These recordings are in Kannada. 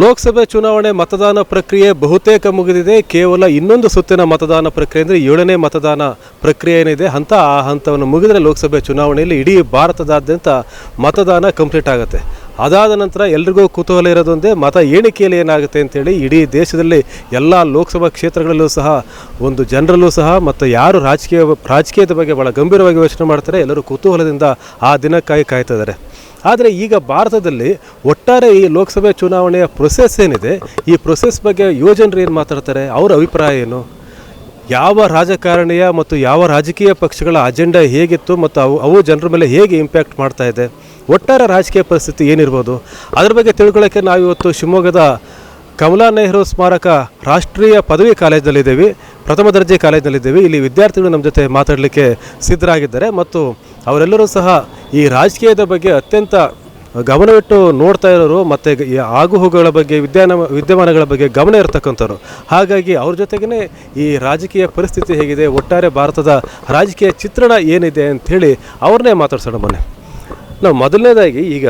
ಲೋಕಸಭೆ ಚುನಾವಣೆ ಮತದಾನ ಪ್ರಕ್ರಿಯೆ ಬಹುತೇಕ ಮುಗಿದಿದೆ. ಕೇವಲ ಇನ್ನೊಂದು ಸುತ್ತಿನ ಮತದಾನ ಪ್ರಕ್ರಿಯೆ ಅಂದರೆ ಏಳನೇ ಮತದಾನ ಪ್ರಕ್ರಿಯೆ ಏನಿದೆ, ಹಂತ ಆ ಹಂತವನ್ನು ಮುಗಿದರೆ ಲೋಕಸಭೆ ಚುನಾವಣೆಯಲ್ಲಿ ಇಡೀ ಭಾರತದಾದ್ಯಂತ ಮತದಾನ ಕಂಪ್ಲೀಟ್ ಆಗುತ್ತೆ. ಅದಾದ ನಂತರ ಎಲ್ರಿಗೂ ಕುತೂಹಲ ಇರೋದೊಂದೇ ಮತ ಎಣಿಕೆಯಲ್ಲಿ ಏನಾಗುತ್ತೆ ಅಂತೇಳಿ ಇಡೀ ದೇಶದಲ್ಲಿ ಎಲ್ಲ ಲೋಕಸಭಾ ಕ್ಷೇತ್ರಗಳಲ್ಲೂ ಸಹ, ಒಂದು ಜನರಲ್ಲೂ ಸಹ ಮತ್ತು ಯಾರು ರಾಜಕೀಯ ರಾಜಕೀಯದ ಬಗ್ಗೆ ಭಾಳ ಗಂಭೀರವಾಗಿ ಯೋಚನೆ ಮಾಡ್ತಾರೆ, ಎಲ್ಲರೂ ಕುತೂಹಲದಿಂದ ಆ ದಿನಕ್ಕಾಗಿ ಕಾಯ್ತಾ ಇದ್ದಾರೆ. ಆದರೆ ಈಗ ಭಾರತದಲ್ಲಿ ಒಟ್ಟಾರೆ ಈ ಲೋಕಸಭೆ ಚುನಾವಣೆಯ ಪ್ರೊಸೆಸ್ ಏನಿದೆ, ಈ ಪ್ರೊಸೆಸ್ ಬಗ್ಗೆ ಯುವಜನರು ಏನು ಮಾತಾಡ್ತಾರೆ? ಅವರ ಅಭಿಪ್ರಾಯ ಏನು? ಯಾವ ರಾಜಕಾರಣಿಯ ಮತ್ತು ಯಾವ ರಾಜಕೀಯ ಪಕ್ಷಗಳ ಅಜೆಂಡಾ ಹೇಗಿತ್ತು ಮತ್ತು ಅವು ಅವು ಜನರ ಮೇಲೆ ಹೇಗೆ ಇಂಪ್ಯಾಕ್ಟ್ ಮಾಡ್ತಾ ಇದೆ? ಒಟ್ಟಾರೆ ರಾಜಕೀಯ ಪರಿಸ್ಥಿತಿ ಏನಿರ್ಬೋದು? ಅದ್ರ ಬಗ್ಗೆ ತಿಳ್ಕೊಳ್ಳೋಕ್ಕೆ ನಾವಿವತ್ತು ಶಿವಮೊಗ್ಗದ ಕಮಲಾ ನೆಹರು ಸ್ಮಾರಕ ರಾಷ್ಟ್ರೀಯ ಪದವಿ ಕಾಲೇಜಿನಲ್ಲಿದ್ದೀವಿ ಪ್ರಥಮ ದರ್ಜೆ ಕಾಲೇಜಿನಲ್ಲಿದ್ದೇವೆ. ಇಲ್ಲಿ ವಿದ್ಯಾರ್ಥಿಗಳು ನಮ್ಮ ಜೊತೆ ಮಾತಾಡಲಿಕ್ಕೆ ಸಿದ್ಧರಾಗಿದ್ದಾರೆ. ಮತ್ತು ಅವರೆಲ್ಲರೂ ಸಹ ಈ ರಾಜಕೀಯದ ಬಗ್ಗೆ ಅತ್ಯಂತ ಗಮನವಿಟ್ಟು ನೋಡ್ತಾ ಇರೋರು ಮತ್ತು ಈ ಆಗುಹೋಗುಗಳ ಬಗ್ಗೆ, ವಿದ್ಯಾನ, ವಿದ್ಯಮಾನಗಳ ಬಗ್ಗೆ ಗಮನ ಇರತಕ್ಕಂಥವ್ರು. ಹಾಗಾಗಿ ಅವ್ರ ಜೊತೆಗೇ ಈ ರಾಜಕೀಯ ಪರಿಸ್ಥಿತಿ ಹೇಗಿದೆ, ಒಟ್ಟಾರೆ ಭಾರತದ ರಾಜಕೀಯ ಚಿತ್ರಣ ಏನಿದೆ ಅಂಥೇಳಿ ಅವ್ರನ್ನೇ ಮಾತಾಡ್ಸೋಣ ಬನ್ನಿ. ನಾವು ಮೊದಲನೇದಾಗಿ ಈಗ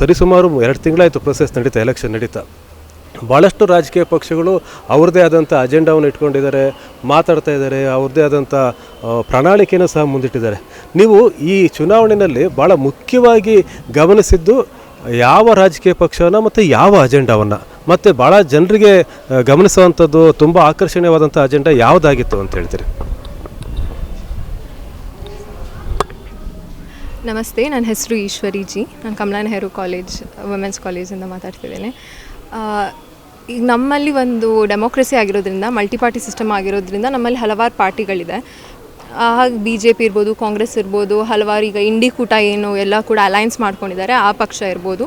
ಸರಿಸುಮಾರು ಎರಡು ತಿಂಗಳಾಯಿತು ಪ್ರೊಸೆಸ್ ನಡೀತಾ ಎಲೆಕ್ಷನ್ ನಡೀತಾ. ಭಾಳಷ್ಟು ರಾಜಕೀಯ ಪಕ್ಷಗಳು ಅವ್ರದ್ದೇ ಆದಂಥ ಅಜೆಂಡಾವನ್ನು ಇಟ್ಕೊಂಡಿದ್ದಾರೆ, ಮಾತಾಡ್ತಾ ಇದ್ದಾರೆ, ಅವ್ರದ್ದೇ ಆದಂಥ ಪ್ರಣಾಳಿಕೆಯನ್ನು ಸಹ ಮುಂದಿಟ್ಟಿದ್ದಾರೆ. ನೀವು ಈ ಚುನಾವಣೆಯಲ್ಲಿ ಭಾಳ ಮುಖ್ಯವಾಗಿ ಗಮನಿಸಿದ್ದು ಯಾವ ರಾಜಕೀಯ ಪಕ್ಷವನ್ನು ಮತ್ತು ಯಾವ ಅಜೆಂಡಾವನ್ನು? ಮತ್ತು ಭಾಳ ಜನರಿಗೆ ಗಮನಿಸುವಂಥದ್ದು, ತುಂಬ ಆಕರ್ಷಣೀಯವಾದಂಥ ಅಜೆಂಡಾ ಯಾವುದಾಗಿತ್ತು ಅಂತ ಹೇಳ್ತೀರಿ? ನಮಸ್ತೆ, ನನ್ನ ಹೆಸರು ಈಶ್ವರಿ ಜಿ ನಾನು ಕಮಲಾ ನೆಹರು ಕಾಲೇಜ್, ವುಮೆನ್ಸ್ ಕಾಲೇಜಿಂದ ಮಾತಾಡ್ತಿದ್ದೇನೆ. ಈಗ ನಮ್ಮಲ್ಲಿ ಒಂದು ಡೆಮೋಕ್ರಸಿ ಆಗಿರೋದ್ರಿಂದ ಮಲ್ಟಿಪಾರ್ಟಿ ಸಿಸ್ಟಮ್ ಆಗಿರೋದ್ರಿಂದ ನಮ್ಮಲ್ಲಿ ಹಲವಾರು ಪಾರ್ಟಿಗಳಿದೆ. ಹಾಗೆ ಬಿ ಜೆ ಪಿ ಇರ್ಬೋದು, ಕಾಂಗ್ರೆಸ್ ಇರ್ಬೋದು, ಹಲವಾರು ಈಗ ಇಂಡಿ ಕೂಟ ಏನು ಎಲ್ಲ ಕೂಡ ಅಲೈನ್ಸ್ ಮಾಡ್ಕೊಂಡಿದ್ದಾರೆ, ಆ ಪಕ್ಷ ಇರ್ಬೋದು.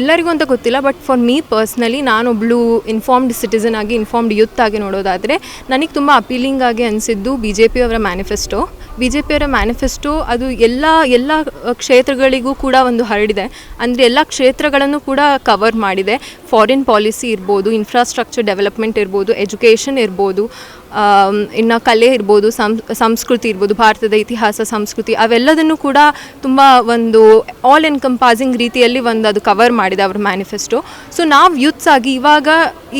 ಎಲ್ಲರಿಗೂ ಅಂತ ಗೊತ್ತಿಲ್ಲ ಬಟ್ ಫಾರ್ ಮೀ ಪರ್ಸ್ನಲಿ ನಾನೊಬ್ಳು ಇನ್ಫಾರ್ಮ್ಡ್ ಸಿಟಿಸನ್ ಆಗಿ ಇನ್ಫಾರ್ಮ್ಡ್ ಯೂತ್ ಆಗಿ ನೋಡೋದಾದರೆ, ನನಗೆ ತುಂಬ ಅಪೀಲಿಂಗ್ ಆಗಿ ಅನಿಸಿದ್ದು ಬಿ ಜೆ ಪಿ ಅವರ ಮ್ಯಾನಿಫೆಸ್ಟೋ ಬಿ ಜೆ ಪಿಯವರ ಮ್ಯಾನಿಫೆಸ್ಟೋ, ಅದು ಎಲ್ಲ ಎಲ್ಲ ಕ್ಷೇತ್ರಗಳಿಗೂ ಕೂಡ ಒಂದು ಹರಡಿದೆ. ಅಂದರೆ ಎಲ್ಲ ಕ್ಷೇತ್ರಗಳನ್ನು ಕೂಡ ಕವರ್ ಮಾಡಿದೆ. ಫಾರಿನ್ ಪಾಲಿಸಿ ಇರ್ಬೋದು ಇನ್ಫ್ರಾಸ್ಟ್ರಕ್ಚರ್ ಡೆವಲಪ್ಮೆಂಟ್ ಇರ್ಬೋದು ಎಜುಕೇಷನ್ ಇರ್ಬೋದು ಇನ್ನು ಕಲೆ ಇರ್ಬೋದು ಸಂಸ್ಕೃತಿ ಇರ್ಬೋದು, ಭಾರತದ ಇತಿಹಾಸ, ಸಂಸ್ಕೃತಿ, ಅವೆಲ್ಲದನ್ನು ಕೂಡ ತುಂಬ ಒಂದು ಆಲ್ ಎನ್ಕಂಪಾಸಿಂಗ್ ರೀತಿಯಲ್ಲಿ ಒಂದು ಅದು ಕವರ್ ಮಾಡಿದೆ ಅವ್ರ ಮ್ಯಾನಿಫೆಸ್ಟೋ ಸೊ ನಾವು ಯೂತ್ಸ್ ಆಗಿ ಇವಾಗ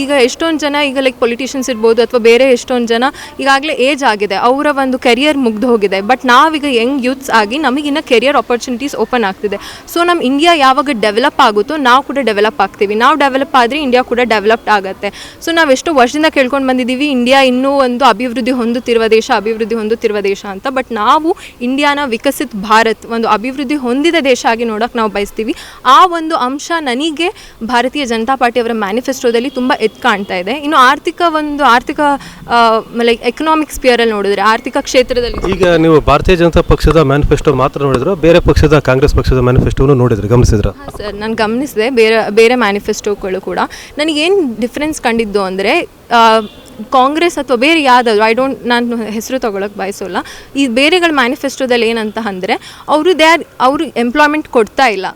ಈಗ ಎಷ್ಟೊಂದು ಜನ ಈಗ ಲೈಕ್ ಪೊಲಿಟಿಷಿಯನ್ಸ್ ಇರ್ಬೋದು ಅಥವಾ ಬೇರೆ ಎಷ್ಟೊಂದು ಜನ ಈಗಾಗಲೇ ಏಜ್ ಆಗಿದೆ, ಅವರ ಒಂದು ಕೆರಿಯರ್ ಮುಗ್ದು ಹೋಗಿದೆ ಬಟ್ ನಾವೀಗ ಯಂಗ್ ಯೂತ್ಸ್ ಆಗಿ ನಮಗಿನ್ನ ಕೆರಿಯರ್ ಆಪರ್ಚುನಿಟೀಸ್ ಓಪನ್ ಆಗ್ತಿದೆ. ಸೊ ನಮ್ಮ ಇಂಡಿಯಾ ಯಾವಾಗ ಡೆವಲಪ್ ಆಗುತ್ತೋ ನಾವು ಕೂಡ ಡೆವಲಪ್ ಆಗ್ತೀವಿ. ನಾವು ಡೆವಲಪ್ ಆದರೆ ಇಂಡಿಯಾ ಕೂಡ ಡೆವಲಪ್ಡ್ ಆಗುತ್ತೆ. ಸೊ ನಾವು ಎಷ್ಟೋ ವರ್ಷದಿಂದ ಕೇಳ್ಕೊಂಡು ಬಂದಿದ್ದೀವಿ ಇಂಡಿಯಾ ಇನ್ನೂ ಒಂದು ಅಭಿವೃದ್ಧಿ ಹೊಂದುತ್ತಿರುವ ದೇಶ ಅಭಿವೃದ್ಧಿ ಹೊಂದುತ್ತಿರುವ ದೇಶ ಅಂತ. ಬಟ್ ನಾವು ಇಂಡಿಯಾನ ವಿಕಸಿತ ಭಾರತ್ ಒಂದು ಅಭಿವೃದ್ಧಿ ಹೊಂದಿದ ದೇಶ ಆಗಿ ನೋಡೋಕೆ ನಾವು ಬಯಸ್ತೀವಿ. ಆ ಒಂದು ಅಂಶ ನನಗೆ ಭಾರತೀಯ ಜನತಾ ಪಾರ್ಟಿಯವರ ಮ್ಯಾನಿಫೆಸ್ಟೋದಲ್ಲಿ ತುಂಬ ಎದ್ದು ಕಾಣ್ತಾ ಇದೆ. ಇನ್ನು ಆರ್ಥಿಕ ಒಂದು ಆರ್ಥಿಕ ಲೈಕ್ ಎಕನಾಮಿಕ್ ಸ್ಪಿಯರಲ್ಲಿ ನೋಡಿದ್ರೆ ಆರ್ಥಿಕ ಕ್ಷೇತ್ರದಲ್ಲಿ ಈಗ ನೀವು ಭಾರತೀಯ ಜನತಾ ಪಕ್ಷದ ಮ್ಯಾನಿಫೆಸ್ಟೋ ಮಾತ್ರ ನೋಡಿದ್ರು ಬೇರೆ ಪಕ್ಷದ ಕಾಂಗ್ರೆಸ್ ಪಕ್ಷದ ಮ್ಯಾನಿಫೆಸ್ಟೋನು ನೋಡಿದ್ರೆ ಗಮನಿಸಿದ್ರ? ಹಾಂ ಸರ್ ನಾನು ಗಮನಿಸಿದೆ. ಬೇರೆ ಬೇರೆ ಮ್ಯಾನಿಫೆಸ್ಟೋಗಳು ಕೂಡ. ನನಗೇನು ಡಿಫ್ರೆನ್ಸ್ ಕಂಡಿದ್ದು ಅಂದರೆ ಕಾಂಗ್ರೆಸ್ ಅಥವಾ ಬೇರೆ ಯಾವುದಾದ್ರು ಐ ಡೋಂಟ್ ನಾನು ಹೆಸರು ತೊಗೊಳಕ್ಕೆ ಬಯಸೋಲ್ಲ. ಈ ಬೇರೆಗಳ ಮ್ಯಾನಿಫೆಸ್ಟೋದಲ್ಲಿ ಏನಂತ ಅಂದರೆ, ಅವರು ದೇ ಆರ್ ಅವರು ಎಂಪ್ಲಾಯ್ಮೆಂಟ್ ಕೊಡ್ತಾ ಇಲ್ಲ.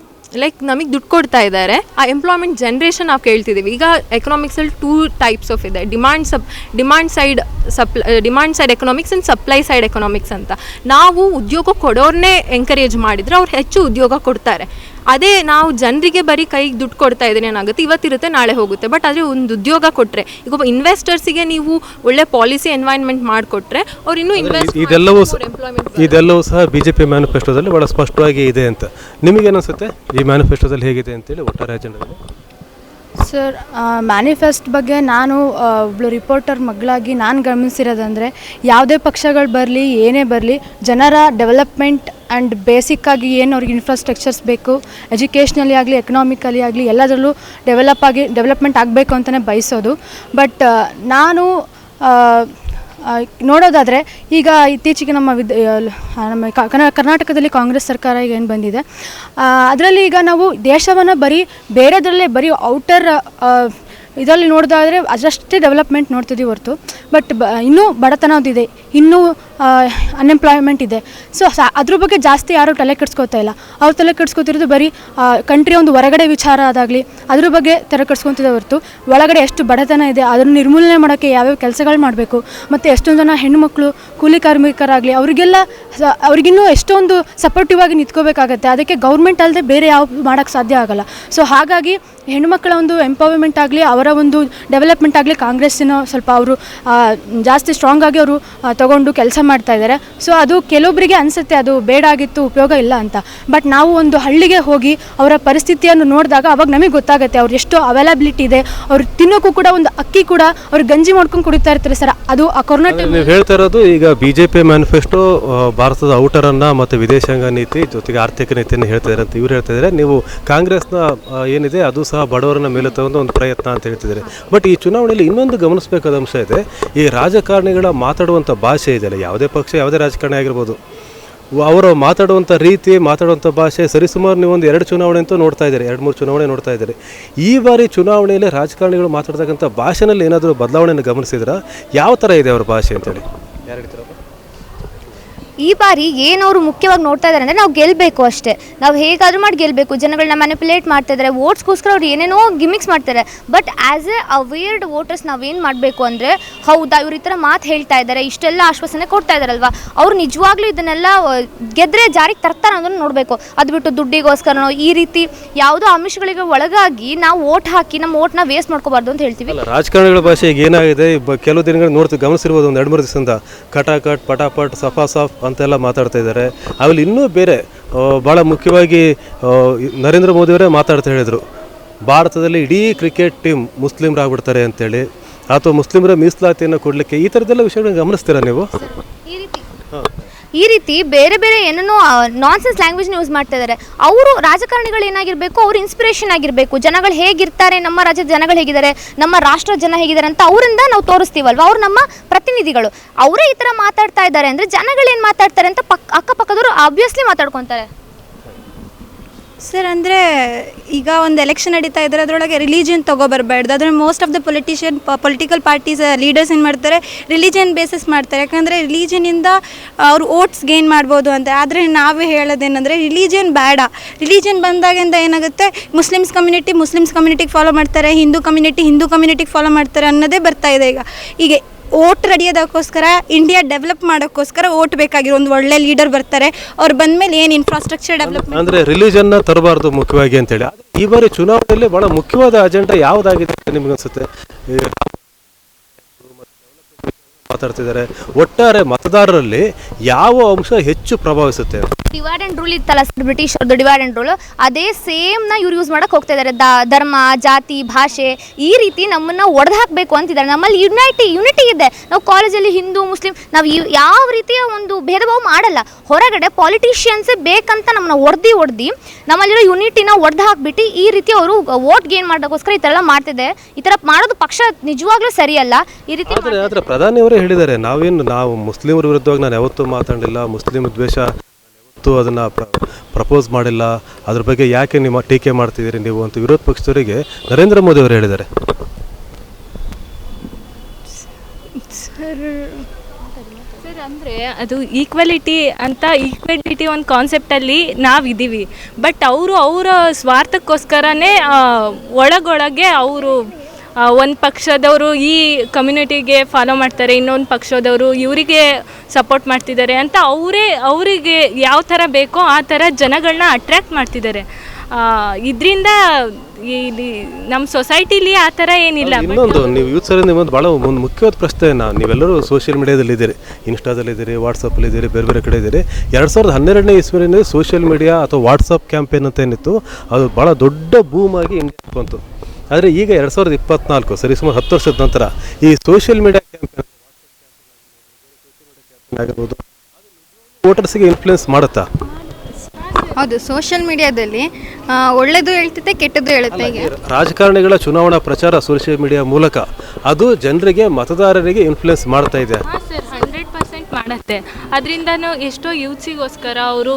ಲೈಕ್ ನಮಗೆ ದುಡ್ಡು ಕೊಡ್ತಾ ಇದ್ದಾರೆ ಆ ಎಂಪ್ಲಾಯ್ಮೆಂಟ್ ಜನ್ರೇಷನ್ ನಾವು ಕೇಳ್ತಿದ್ದೀವಿ ಈಗ ಎಕನಾಮಿಕ್ಸಲ್ಲಿ ಟೂ ಟೈಪ್ಸ್ ಆಫ್ ಇದೆ. Demand sup demand side supply demand side economics and supply side economics ಅಂತ. ನಾವು ಉದ್ಯೋಗ ಕೊಡೋರನ್ನೇ ಎಂಕರೇಜ್ ಮಾಡಿದರೆ ಅವ್ರು ಹೆಚ್ಚು ಉದ್ಯೋಗ ಕೊಡ್ತಾರೆ. ಅದೇ ನಾವು ಜನರಿಗೆ ಬರೀ ಕೈಗೆ ದುಡ್ಡು ಕೊಡ್ತಾ ಇದ್ದೀನಿ ಏನಾಗುತ್ತೆ ಇವತ್ತಿರುತ್ತೆ ನಾಳೆ ಹೋಗುತ್ತೆ. ಬಟ್ ಆದರೆ ಒಂದು ಉದ್ಯೋಗ ಕೊಟ್ಟರೆ ಈಗ ಒಬ್ಬ ಇನ್ವೆಸ್ಟರ್ಸಿಗೆ ನೀವು ಒಳ್ಳೆ ಪಾಲಿಸಿ ಎನ್ವೈರ್ನ್ಮೆಂಟ್ ಮಾಡಿಕೊಟ್ರೆ ಅವ್ರು ಇನ್ನೂ ಇನ್ವೆಸ್ಟ್ ಇದೆಲ್ಲವೂ ಇದೆಲ್ಲವೂ ಸಹ ಬಿ ಜೆ ಪಿ ಮ್ಯಾನಿಫೆಸ್ಟೋದಲ್ಲಿ ಭಾಳ ಸ್ಪಷ್ಟವಾಗಿ ಇದೆ ಅಂತ. ನಿಮಗೇನಿಸುತ್ತೆ ಈ ಮ್ಯಾನಿಫೆಸ್ಟೋದಲ್ಲಿ ಹೇಗಿದೆ ಅಂತೇಳಿ ಒಟ್ಟಾರೆ ಅಜೆಂಡಾದಲ್ಲಿ ಸರ್ ಮ್ಯಾನಿಫೆಸ್ಟ್ ಬಗ್ಗೆ ನಾನು ಒಬ್ಬಳು ಒಬ್ಳು ರಿಪೋರ್ಟರ್ ಮಗಳಾಗಿ ನಾನು ಗಮನಿಸಿರೋದಂದರೆ ಯಾವುದೇ ಪಕ್ಷಗಳು ಬರಲಿ ಏನೇ ಬರಲಿ ಜನರ ಡೆವಲಪ್ಮೆಂಟ್ ಆ್ಯಂಡ್ ಬೇಸಿಕ್ಕಾಗಿ ಏನು ಅವ್ರಿಗೆ ಇನ್ಫ್ರಾಸ್ಟ್ರಕ್ಚರ್ಸ್ ಬೇಕು ಎಜುಕೇಷ್ನಲ್ಲಿ ಆಗಲಿ ಎಕನಾಮಿಕಲಿ ಆಗಲಿ, ಎಲ್ಲದರಲ್ಲೂ ಡೆವಲಪ್ ಆಗಿ ಡೆವಲಪ್ಮೆಂಟ್ ಆಗಬೇಕು ಅಂತಲೇ ಬಯಸೋದು. ಬಟ್ ನಾನು ನೋಡೋದಾದರೆ ಈಗ ಇತ್ತೀಚೆಗೆ ನಮ್ಮ ವಿದ್ ನಮ್ಮ ಕರ್ನಾಟಕದಲ್ಲಿ ಕಾಂಗ್ರೆಸ್ ಸರ್ಕಾರ ಈಗ ಏನು ಬಂದಿದೆ ಅದರಲ್ಲಿ ಈಗ ನಾವು ದೇಶವನ್ನು ಬರೀ ಬೇರೆದರಲ್ಲೇ ಬರೀ ಔಟರ್ ಇದರಲ್ಲಿ ನೋಡೋದಾದರೆ ಅದಷ್ಟೇ ಡೆವಲಪ್ಮೆಂಟ್ ನೋಡ್ತಿದ್ದೀವಿ ಹೊರತು. ಬಟ್ ಬ, ಇನ್ನೂ ಬಡತನದಿದೆ ಇನ್ನೂ ಅನ್ಎಂಪ್ಲಾಯ್ಮೆಂಟ್ ಇದೆ. ಸೊ, ಅದ್ರ ಬಗ್ಗೆ ಜಾಸ್ತಿ ಯಾರೂ ತಲೆ ಕೆಡ್ಸ್ಕೊತಾ ಇಲ್ಲ. ಅವ್ರು ತಲೆ ಕೆಡ್ಸ್ಕೊತಿರೋದು ಬರೀ ಕಂಟ್ರಿ ಒಂದು ಹೊರಗಡೆ ವಿಚಾರ ಅದಾಗಲಿ, ಅದ್ರ ಬಗ್ಗೆ ತಲೆ ಕೆಡ್ಸ್ಕೊತಿದೆ ಹೊರತು, ಒಳಗಡೆ ಎಷ್ಟು ಬಡತನ ಇದೆ ಅದನ್ನು ನಿರ್ಮೂಲನೆ ಮಾಡೋಕ್ಕೆ ಯಾವ್ಯಾವ ಕೆಲಸಗಳು ಮಾಡಬೇಕು, ಮತ್ತು ಎಷ್ಟೊಂದು ಜನ ಹೆಣ್ಣುಮಕ್ಕಳು ಕೂಲಿ ಕಾರ್ಮಿಕರಾಗಲಿ, ಅವರಿಗೆಲ್ಲ, ಸ- ಅವ್ರಿಗಿನ್ನೂ ಎಷ್ಟೊಂದು ಸಪೋರ್ಟಿವ್ ಆಗಿ ನಿಂತ್ಕೋಬೇಕಾಗತ್ತೆ. ಅದಕ್ಕೆ ಗೌರ್ಮೆಂಟ್ ಅಲ್ಲದೆ ಬೇರೆ ಯಾವ ಮಾಡೋಕ್ಕೆ ಸಾಧ್ಯ ಆಗಲ್ಲ. ಸೊ ಹಾಗಾಗಿ ಹೆಣ್ಣುಮಕ್ಕಳ ಒಂದು ಎಂಪವರ್ಮೆಂಟ್ ಆಗಲಿ, ಅವರ ಒಂದು ಡೆವಲಪ್ಮೆಂಟ್ ಆಗಲಿ, ಕಾಂಗ್ರೆಸ್ಸಿನ ಸ್ವಲ್ಪ ಅವರು ಜಾಸ್ತಿ ಸ್ಟ್ರಾಂಗ್ ಆಗಿ ಅವರು ತಗೊಂಡು ಕೆಲಸ ಮಾಡ್ತಾ ಇದ್ದಾರೆ ಸೊ ಅದು ಕೆಲವೊಬ್ಬರಿಗೆ ಅನಿಸುತ್ತೆ ಅದು ಬೇಡ ಆಗಿತ್ತು ಉಪಯೋಗ ಇಲ್ಲ ಅಂತ. ಬಟ್ ನಾವು ಒಂದು ಹಳ್ಳಿಗೆ ಹೋಗಿ ಅವರ ಪರಿಸ್ಥಿತಿಯನ್ನು ನೋಡಿದಾಗ ಅವಾಗ ನಮಗೆ ಗೊತ್ತಾಗುತ್ತೆ ಅವ್ರು ಎಷ್ಟು ಅವೈಲಬಿಲಿಟಿ ಇದೆ ಅವ್ರು ತಿನ್ನೋಕ್ಕೂ ಕೂಡ ಒಂದು ಅಕ್ಕಿ ಕೂಡ ಅವ್ರು ಗಂಜಿ ಮಾಡ್ಕೊಂಡು ಕುಡಿತಾ ಇರ್ತಾರೆ ಸರ್. ಅದು ಆ ಕೊರೋನಾ ಟೈಮ್ ನೀವು ಹೇಳ್ತಾ ಇರೋದು ಈಗ ಬಿಜೆಪಿ ಮ್ಯಾನಿಫೆಸ್ಟೋ ಭಾರತದ ಔಟರನ್ನು ಮತ್ತು ವಿದೇಶಾಂಗ ನೀತಿ ಜೊತೆಗೆ ಆರ್ಥಿಕ ನೀತಿಯನ್ನು ಹೇಳ್ತಾ ಇದ್ದಾರೆ ಅಂತ ಇವ್ರು ಹೇಳ್ತಾ ಇದ್ದಾರೆ ನೀವು ಕಾಂಗ್ರೆಸ್ನ ಏನಿದೆ ಅದು ಸಹ ಬಡವರನ್ನ ಮೇಲೆ ತಗೊಂಡು ಒಂದು ಪ್ರಯತ್ನ ಅಂತ ಹೇಳ್ತಿದ್ದಾರೆ. ಬಟ್ ಈ ಚುನಾವಣೆಯಲ್ಲಿ ಇನ್ನೊಂದು ಗಮನಿಸಬೇಕಾದ ಅಂಶ ಇದೆ ಈ ರಾಜಕಾರಣಿಗಳ ಮಾತಾಡುವಂಥ ಭಾಷೆ ಇದೆಯಲ್ಲ ಯಾವುದೇ ಪಕ್ಷ, ಯಾವುದೇ ರಾಜಕಾರಣಿ ಆಗಿರ್ಬೋದು. ಅವರು ಮಾತಾಡುವಂಥ ರೀತಿ ಮಾತಾಡುವಂಥ ಭಾಷೆ ಸರಿಸುಮಾರು ನೀವು ಒಂದು ಎರಡು ಚುನಾವಣೆ ಅಂತೂ ನೋಡ್ತಾ ಇದ್ದಾರೆ, ಎರಡು ಮೂರು ಚುನಾವಣೆ ನೋಡ್ತಾ ಇದ್ದಾರೆ. ಈ ಬಾರಿ ಚುನಾವಣೆಯಲ್ಲಿ ರಾಜಕಾರಣಿಗಳು ಮಾತಾಡ್ತಕ್ಕಂಥ ಭಾಷೆನಲ್ಲಿ ಏನಾದರೂ ಬದಲಾವಣೆಯನ್ನು ಗಮನಿಸಿದ್ರೆ? ಯಾವ ಥರ ಇದೆ ಅವ್ರ ಭಾಷೆ ಅಂತೇಳಿ? ಯಾರು ಹೇಳ್ತೀರಪ್ಪ ಈ ಬಾರಿ ಏನವರು ಮುಖ್ಯವಾಗಿ ನೋಡ್ತಾ ಇದ್ದಾರೆ ಅಂದರೆ ನಾವು ಗೆಲ್ಲಬೇಕು ಅಷ್ಟೇ. ನಾವು ಹೇಗಾದರೂ ಮಾಡಿ ಗೆಲ್ಲಬೇಕು ಜನಗಳನ್ನ ಮ್ಯಾನಿಪುಲೇಟ್ ಮಾಡ್ತಾ ಇದ್ದಾರೆ ವೋಟ್ಸ್ಗೋಸ್ಕರ ಅವ್ರು ಏನೇನೋ ಗಿಮಿಕ್ಸ್ ಮಾಡ್ತಾರೆ but as a aware voters ನಾವೇನು ಮಾಡಬೇಕು ಅಂದರೆ, ಹೌದಾ, ಇವ್ರು ಈ ಥರ ಮಾತು ಹೇಳ್ತಾ ಇದ್ದಾರೆ ಇಷ್ಟೆಲ್ಲ ಆಶ್ವಾಸನೆ ಕೊಡ್ತಾ ಇದ್ದಾರಲ್ವಾ ಅವ್ರು ನಿಜವಾಗ್ಲೂ ಇದನ್ನೆಲ್ಲ ಗೆದ್ದರೆ ಜಾರಿಗೆ ತರ್ತಾರೆ ಅನ್ನೋದನ್ನು ನೋಡಬೇಕು. ಅದು ಬಿಟ್ಟು ದುಡ್ಡಿಗೋಸ್ಕರನೋ ಈ ರೀತಿ ಯಾವುದೋ ಆಮಿಷಗಳಿಗೆ ಒಳಗಾಗಿ ನಾವು ವೋಟ್ ಹಾಕಿ ನಮ್ಮ ವೋಟ್ನ ವೇಸ್ಟ್ ಮಾಡ್ಕೋಬಾರ್ದು ಅಂತ ಹೇಳ್ತೀವಿ. ರಾಜಕಾರಣಿಗಳ ಭಾಷೆ ಈಗ ಏನಾಗಿದೆ ಕೆಲವು ದಿನಗಳು ನೋಡ್ತೀವಿ, ಗಮನಿಸಿರ್ಬೋದು ಒಂದು ಎರಡು ಮೂರು ದಿವಸದಿಂದ. ಕಟಾಕಟ್, ಪಟಾಪಟ್ ಸಫಾ ಸಾಫ್ ಅಂತೆಲ್ಲ ಮಾತಾಡ್ತಾ ಇದ್ದಾರೆ. ಆಮೇಲೆ ಇನ್ನೂ ಬೇರೆ ಭಾಳ ಮುಖ್ಯವಾಗಿ ನರೇಂದ್ರ ಮೋದಿಯವರೇ ಮಾತಾಡ್ತಾ ಹೇಳಿದರು. ಭಾರತದಲ್ಲಿ ಇಡೀ ಕ್ರಿಕೆಟ್ ಟೀಮ್ ಮುಸ್ಲಿಮ್ರಾಗ್ಬಿಡ್ತಾರೆ ಅಂತೇಳಿ. ಅಥವಾ ಮುಸ್ಲಿಮರ ಮೀಸಲಾತಿಯನ್ನು ಕೊಡಲಿಕ್ಕೆ ಈ ಥರದ್ದೆಲ್ಲ ವಿಷಯಗಳನ್ನ ಗಮನಿಸ್ತೀರಾ ನೀವು? ಹಾಂ. ಈ ರೀತಿ ಬೇರೆ ಬೇರೆ ಏನೇನೋ ನಾನ್ಸೆನ್ಸ್ ಲ್ಯಾಂಗ್ವೇಜ್ನ ಯೂಸ್ ಮಾಡ್ತಾ ಇದ್ದಾರೆ ಅವರು ರಾಜಕಾರಣಿಗಳು ಏನಾಗಿರಬೇಕು, ಅವ್ರು ಇನ್ಸ್ಪಿರೇಷನ್ ಆಗಿರಬೇಕು. ಜನಗಳು ಹೇಗಿರ್ತಾರೆ, ನಮ್ಮ ರಾಜ್ಯದ ಜನಗಳು ಹೇಗಿದ್ದಾರೆ, ನಮ್ಮ ರಾಷ್ಟ್ರದ ಜನ ಹೇಗಿದ್ದಾರೆ ಅಂತ ಅವರಿಂದ ನಾವು ತೋರಿಸ್ತೀವಲ್ವ? ಅವ್ರು ನಮ್ಮ ಪ್ರತಿನಿಧಿಗಳು. ಅವರೇ ಈ ಥರ ಮಾತಾಡ್ತಾ ಇದ್ದಾರೆ ಅಂದರೆ ಜನಗಳು ಏನು ಮಾತಾಡ್ತಾರೆ ಅಂತ ಪಕ್, ಅಕ್ಕಪಕ್ಕದವರು ಆಬ್ವಿಯಸ್ಲಿ ಮಾತಾಡ್ಕೊತಾರೆ. ಸರ್, ಅಂದರೆ ಈಗ ಒಂದು ಎಲೆಕ್ಷನ್ ನಡೀತಾ ಇದ್ದಾರೆ ಅದರೊಳಗೆ ರಿಲಿಜಿಯನ್ ತೊಗೊಬರ್ಬಾರ್ದು ಆದರೆ most of the politician political parties leaders ಏನು ಮಾಡ್ತಾರೆ? ರಿಲಿಜಿಯನ್ ಬೇಸಿಸ್ ಮಾಡ್ತಾರೆ. ಯಾಕಂದರೆ ರಿಲಿಜಿಯನಿಂದ ಅವರು ಓಟ್ಸ್ ಗೇನ್ ಮಾಡ್ಬೋದು ಅಂತ. ಆದರೆ ನಾವೇ ಹೇಳೋದೇನೆಂದರೆ ರಿಲಿಜಿಯನ್ ಬೇಡ. ರಿಲಿಜಿಯನ್ ಬಂದಾಗಿಂದ ಏನಾಗುತ್ತೆ? ಮುಸ್ಲಿಮ್ಸ್ ಕಮ್ಯುನಿಟಿ ಮುಸ್ಲಿಮ್ಸ್ ಕಮ್ಯುನಿಟಿಗೆ ಫಾಲೋ ಮಾಡ್ತಾರೆ. ಹಿಂದೂ ಕಮ್ಯುನಿಟಿ ಹಿಂದೂ ಕಮ್ಯುನಿಟಿಗೆ ಫಾಲೋ ಮಾಡ್ತಾರೆ ಅನ್ನೋದೇ ಬರ್ತಾ ಇದೆ ಈಗ. ಈಗ ಓಟ್ ರೆಡಿಯೋದಕ್ಕೋಸ್ಕರ ಇಂಡಿಯಾ ಡೆವಲಪ್ ಮಾಡೋಕ್ಕೋಸ್ಕರ ಓಟ್ ಬೇಕಾಗಿರೋ ಒಂದು ಒಳ್ಳೆ ಲೀಡರ್ ಬರ್ತಾರೆ. ಅವ್ರು ಬಂದಮೇಲೆ ಏನು ಇನ್ಫ್ರಾಸ್ಟ್ರಕ್ಚರ್ ಡೆವಲಪ್ಮೆಂಟ್ ಅಂದ್ರೆ ರಿಲಿಜನ್ನ ತರಬಾರ್ದು ಮುಖ್ಯವಾಗಿ ಅಂತೇಳಿ. ಹೇಳಿ ಈ ಬಾರಿ ಚುನಾವಣೆಯಲ್ಲಿ ಬಹಳ ಮುಖ್ಯವಾದ ಅಜೆಂಡಾ ಯಾವುದಾಗಿದೆ ನಿಮ್ಗೆ ಅನ್ಸುತ್ತೆ? ಮಾತಾಡ್ತಿದ್ದಾರೆ. ಒಟ್ಟಾರೆ ಮತದಾರರಲ್ಲಿ ಯಾವ ಅಂಶ ಹೆಚ್ಚು ಪ್ರಭಾವಿಸುತ್ತೆ? ಡಿವೈಡ್ ಆ್ಯಂಡ್ ರೂಲ್ ಇತ್ತಲ್ಲ ಸರ್ ಬ್ರಿಟಿಷ್ ಅವ್ರದ್ದು ಡಿವೈಡ್ ಆ್ಯಂಡ್ ರೂಲ್ ಅದೇ ಸೇಮ್ನ ಇವ್ರು ಯೂಸ್ ಮಾಡಕ್ಕೆ ಹೋಗ್ತಾ ಇದ್ದಾರೆ ದ ಧರ್ಮ ಜಾತಿ ಭಾಷೆ ಈ ರೀತಿ ನಮ್ಮನ್ನು ಒಡೆದು ಹಾಕಬೇಕು ಅಂತಿದ್ದಾರೆ. ನಮ್ಮಲ್ಲಿ ಯುನೈಟಿ ಯುನಿಟಿ ಇದೆ. ನಾವು ಕಾಲೇಜಲ್ಲಿ ಹಿಂದೂ ಮುಸ್ಲಿಂ ನಾವು ಯಾವ ರೀತಿಯ ಒಂದು ಭೇದ ಭಾವ ಮಾಡಲ್ಲ. ಹೊರಗಡೆ ಪಾಲಿಟಿಷಿಯನ್ಸೇ ಬೇಕಂತ ನಮ್ಮನ್ನ ಒಡ್ದು ಒಡ್ದು ನಮ್ಮಲ್ಲಿರೋ ಯುನಿಟಿನ ಒಡೆದು ಹಾಕ್ಬಿಟ್ಟು ಈ ರೀತಿ ಅವರು ವೋಟ್ ಗೇನ್ ಮಾಡೋಕ್ಕೋಸ್ಕರ ಈ ಥರ ಎಲ್ಲ ಮಾಡ್ತಿದೆ. ಈ ಥರ ಮಾಡೋದು ಪಕ್ಷ ನಿಜವಾಗ್ಲೂ ಸರಿಯಲ್ಲ. ಈ ರೀತಿ ಆದರೆ ಆದರೆ ಪ್ರಧಾನಿಯವರೇ ಹೇಳಿದ್ದಾರೆ ನಾವೇನು ನಾವು ಮುಸ್ಲಿಮರ ವಿರುದ್ಧವಾಗಿ ನಾನು ಯಾವತ್ತೂ ಮಾತಾಡಲಿಲ್ಲ ಮುಸ್ಲಿಂ ದ್ವೇಷ ಯಾವತ್ತೂ ಅದನ್ನು ಪ್ರಪೋಸ್ ಮಾಡಿಲ್ಲ, ಅದ್ರ ಬಗ್ಗೆ ಯಾಕೆ ನಿಮ್ಮ ಟೀಕೆ ಮಾಡ್ತಿದ್ದೀರಿ ನೀವು ಅಂತ ವಿರೋಧ ಪಕ್ಷದವರಿಗೆ ನರೇಂದ್ರ ಮೋದಿ ಅವರು ಹೇಳಿದ್ದಾರೆ. ಸರ್ ಅಂದರೆ ಅದು ಈಕ್ವಾಲಿಟಿ ಅಂತ ಈಕ್ವಾಲಿಟಿ ಒಂದು ಕಾನ್ಸೆಪ್ಟಲ್ಲಿ ನಾವಿದ್ದೀವಿ ಬಟ್ ಅವರು ಅವರ ಸ್ವಾರ್ಥಕ್ಕೋಸ್ಕರನೇ ಒಳಗೊಳಗೆ ಅವರು ಒಂದು ಪಕ್ಷದವರು ಈ ಕಮ್ಯುನಿಟಿಗೆ ಫಾಲೋ ಮಾಡ್ತಾರೆ ಇನ್ನೊಂದು ಪಕ್ಷದವರು ಇವರಿಗೆ ಸಪೋರ್ಟ್ ಮಾಡ್ತಿದ್ದಾರೆ ಅಂತ ಅವರೇ ಅವರಿಗೆ ಯಾವ ಥರ ಬೇಕೋ ಆ ಥರ ಜನಗಳನ್ನ ಅಟ್ರ್ಯಾಕ್ಟ್ ಮಾಡ್ತಿದ್ದಾರೆ. ಇದರಿಂದ ಇಲ್ಲಿ ನಮ್ಮ ಸೊಸೈಟಿಲಿ ಆ ಥರ ಏನಿಲ್ಲ ಇನ್ನೊಂದು ನೀವು ಯೂತ್ ಸರ್ ನಿಮ್ಮೊಂದು ಭಾಳ ಒಂದು ಮುಖ್ಯವಾದ ಪ್ರಶ್ನೆನ ನೀವೆಲ್ಲರೂ ಸೋಷಿಯಲ್ ಮೀಡಿಯಾದಲ್ಲಿ ಇದ್ದೀರಿ. ಇನ್ಸ್ಟಾದಲ್ಲಿದ್ದೀರಿ ವಾಟ್ಸಪ್ಪಲ್ಲಿ ಇದ್ದೀರಿ ಬೇರೆ ಬೇರೆ ಕಡೆ ಇದ್ದೀರಿ. ಎರಡು ಸಾವಿರದ ಹನ್ನೆರಡನೇ ಇಸ್ವಿನಲ್ಲಿ ಸೋಷಿಯಲ್ ಮೀಡಿಯಾ ಅಥವಾ ವಾಟ್ಸಪ್ ಕ್ಯಾಂಪೇನ್ ಅಂತ ಏನಿತ್ತು ಅದು ಭಾಳ ದೊಡ್ಡ ಬೂಮ್ ಆಗಿ ಬಂತು. ಆದರೆ ಈಗ ಎರಡು ಸಾವಿರದ ಇಪ್ಪತ್ನಾಲ್ಕು ಸರಿ ಸುಮಾರು ಹತ್ತು ವರ್ಷದ ನಂತರ ಈ ಸೋಷಿಯಲ್ ಮೀಡಿಯಾ ಕ್ಯಾಂಪೇನ್ ಆಗಿರ್ಬೋದು ವೋಟರ್ಸ್ಗೆ ಇನ್ಫ್ಲುಯೆನ್ಸ್ ಮಾಡುತ್ತಾ? ಹೌದು ಸೋಷಿಯಲ್ ಮೀಡಿಯಾದಲ್ಲಿ ಒಳ್ಳೆದು ಹೇಳ್ತೈತೆ ಕೆಟ್ಟದ್ದು ಹೇಳುತ್ತೆ ಈಗ ರಾಜಕಾರಣಿಗಳ ಚುನಾವಣಾ ಪ್ರಚಾರ ಸೋಷಿಯಲ್ ಮೀಡಿಯಾ ಮೂಲಕ ಅದು ಜನರಿಗೆ ಮತದಾರರಿಗೆ ಇನ್ಫ್ಲುಯೆನ್ಸ್ ಮಾಡ್ತಾ ಇದೆ. ಸರ್ ಹಂಡ್ರೆಡ್ ಪರ್ಸೆಂಟ್ ಮಾಡುತ್ತೆ. ಅದರಿಂದನೂ ಎಷ್ಟೋ ಯೂತ್ಸಿಗೋಸ್ಕರ ಅವರು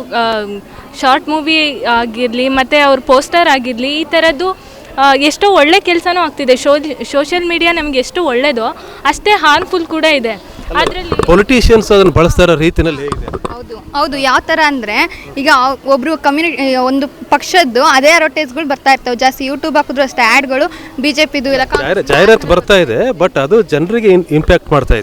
ಶಾರ್ಟ್ ಮೂವಿ ಆಗಿರಲಿ ಮತ್ತು ಅವ್ರ ಪೋಸ್ಟರ್ ಆಗಿರಲಿ ಈ ಥರದ್ದು ಎಷ್ಟೋ ಒಳ್ಳೆ ಕೆಲಸನೂ ಆಗ್ತಿದೆ. ಶೋ ಸೋಷಿಯಲ್ ಮೀಡಿಯಾ ನಮಗೆ ಎಷ್ಟು ಒಳ್ಳೆಯದೋ ಅಷ್ಟೇ ಹಾರ್ಮ್ಫುಲ್ ಕೂಡ ಇದೆ. ಅದರಲ್ಲಿ ಪೊಲಿಟಿಷಿಯನ್ಸ್ ಅದನ್ನು ಬಳಸ್ತಾರ ರೀತಿಯಲ್ಲಿ ರೀತಿನಲ್ಲಿ ಹೌದು ಹೌದು. ಯಾವ ಥರ ಅಂದರೆ ಈಗ ಒಬ್ಬರು ಕಮ್ಯುನಿ ಕಮ್ಯುನಿಟಿ ಒಂದು ಪಕ್ಷದ್ದು ಅದೇ ಅಡ್ವರ್ಟೈಸ್ಗಳು ಬರ್ತಾ ಇರ್ತವೆ. ಜಾಸ್ತಿ ಯೂಟ್ಯೂಬ್ ಹಾಕಿದ್ರು ಅಷ್ಟೇ ಆ್ಯಡ್ಗಳು ಬಿ ಜೆ ಪಿದು ಇಲ್ಲ ಜಾಹಿರ- ಜಾಹೀರಾತು ಬರ್ತಾ ಇದೆ ಬಟ್ ಅದು ಜನರಿಗೆ ಇಂಪ್ಯಾಕ್ಟ್ ಮಾಡ್ತಾ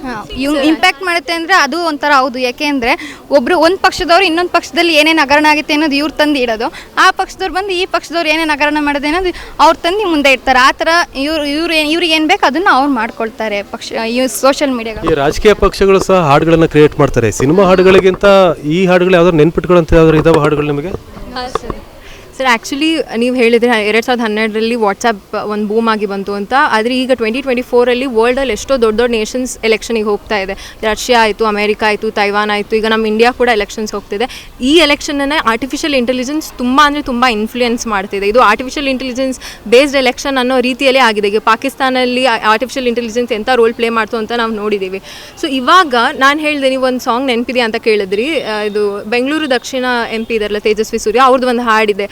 ಇದೆಯಾ ಇಂಪ್ಯಾಕ್ಟ್ ಮಾಡುತ್ತೆ ಅಂದರೆ ಅದು ಒಂಥರ ಹೌದು. ಯಾಕೆ ಅಂದರೆ ಒಬ್ರು ಒಂದು ಪಕ್ಷದವ್ರು ಇನ್ನೊಂದು ಪಕ್ಷದಲ್ಲಿ ಏನೇನು ಹಗರಣ ಆಗುತ್ತೆ ಅನ್ನೋದು ಇವ್ರು ತಂದು ಇಡೋದು. ಆ ಪಕ್ಷದವ್ರು ಬಂದು ಈ ಪಕ್ಷದವ್ರು ಏನೇನು ಹಗರಣ ಮಾಡೋದು ಅನ್ನೋದು ಅವ್ರು ತಂದು ಮುಂದೆ ಇಡ್ತಾರೆ. ಆ ಥರ ಇವ್ರು ಇವ್ರು ಏನು ಇವ್ರಿಗೆ ಏನು ಬೇಕು ಅದನ್ನು ಅವ್ರು ಮಾಡ್ಕೊಳ್ತಾರೆ ಪಕ್ಷ ಈ ಸೋಷಿಯಲ್ ಮೀಡಿಯಾ ಈ ರಾಜಕೀಯ ಪಕ್ಷಗಳು ಸಹ ಹಾಡುಗಳನ್ನು ಕ್ರಿಯೇಟ್ ಮಾಡ್ತಾರೆ. ಸಿನಿಮಾ ಹಾಡುಗಳಿಗಿಂತ ಈ ಹಾಡುಗಳು ಯಾವ್ದಾದ್ರು ನೆನ್ಪಿಟ್ಕೊಳ್ಳೋಂತ ಯಾವ್ದಾದ್ರು ಇದಾವೆ ಹಾಡುಗಳು ನಿಮಗೆ? ಸರ್ ಆ್ಯಕ್ಚುಲಿ ನೀವು ಹೇಳಿದರೆ ಎರಡು ಸಾವಿರದ ಹನ್ನೆರಡರಲ್ಲಿ ವಾಟ್ಸಪ್ ಒಂದು ಬೂಮ್ ಆಗಿ ಬಂತು ಅಂತ. ಆದರೆ ಈಗ ಟ್ವೆಂಟಿ ಟ್ವೆಂಟಿ ಫೋರಲ್ಲಿ ವರ್ಲ್ಡಲ್ಲಿ ಎಷ್ಟೋ ದೊಡ್ಡ ದೊಡ್ಡ ನೇಷನ್ಸ್ ಎಲೆಕ್ಷನಿಗೆ ಹೋಗ್ತಾ ಇದೆ. ರಷ್ಯಾ ಆಯಿತು, ಅಮೇರಿಕಾ ಆಯಿತು, ತೈವಾನ್ ಆಯಿತು, ಈಗ ನಮ್ಮ ಇಂಡಿಯಾ ಕೂಡ ಎಲೆಕ್ಷನ್ಸ್ ಹೋಗ್ತಿದೆ. ಈ ಎಲೆಕ್ಷನನ್ನು ಆರ್ಟಿಫಿಷಿಯಲ್ ಇಂಟೆಲಿಜೆನ್ಸ್ ತುಂಬ ಅಂದರೆ ತುಂಬ ಇನ್ಫ್ಲುಯೆನ್ಸ್ ಮಾಡ್ತಿದೆ. ಇದು ಆರ್ಟಿಫಿಷಿಯಲ್ ಇಂಟೆಲಿಜೆನ್ಸ್ ಬೇಸ್ಡ್ ಎಲೆಕ್ಷನ್ ಅನ್ನೋ ರೀತಿಯಲ್ಲೇ ಆಗಿದೆ. ಈಗ ಪಾಕಿಸ್ತಾನಲ್ಲಿ ಆರ್ಟಿಫಿಷಿಯಲ್ ಇಂಟೆಲಿಜೆನ್ಸ್ ಎಂಥ ರೋಲ್ ಪ್ಲೇ ಮಾಡ್ತು ಅಂತ ನಾವು ನೋಡಿದ್ದೀವಿ ಸೊ ಇವಾಗ ನಾನು ಹೇಳಿದೆ, ನೀವು ಒಂದು ಸಾಂಗ್ ನೆನಪಿದೆ ಅಂತ ಕೇಳಿದ್ರಿ. ಇದು ಬೆಂಗಳೂರು ದಕ್ಷಿಣ ಎಂ ಪಿ ಇದಾರಲ್ಲ, ತೇಜಸ್ವಿ ಸೂರ್ಯ ಅವ್ರದ್ದು ಒಂದು ಹಾಡಿದೆ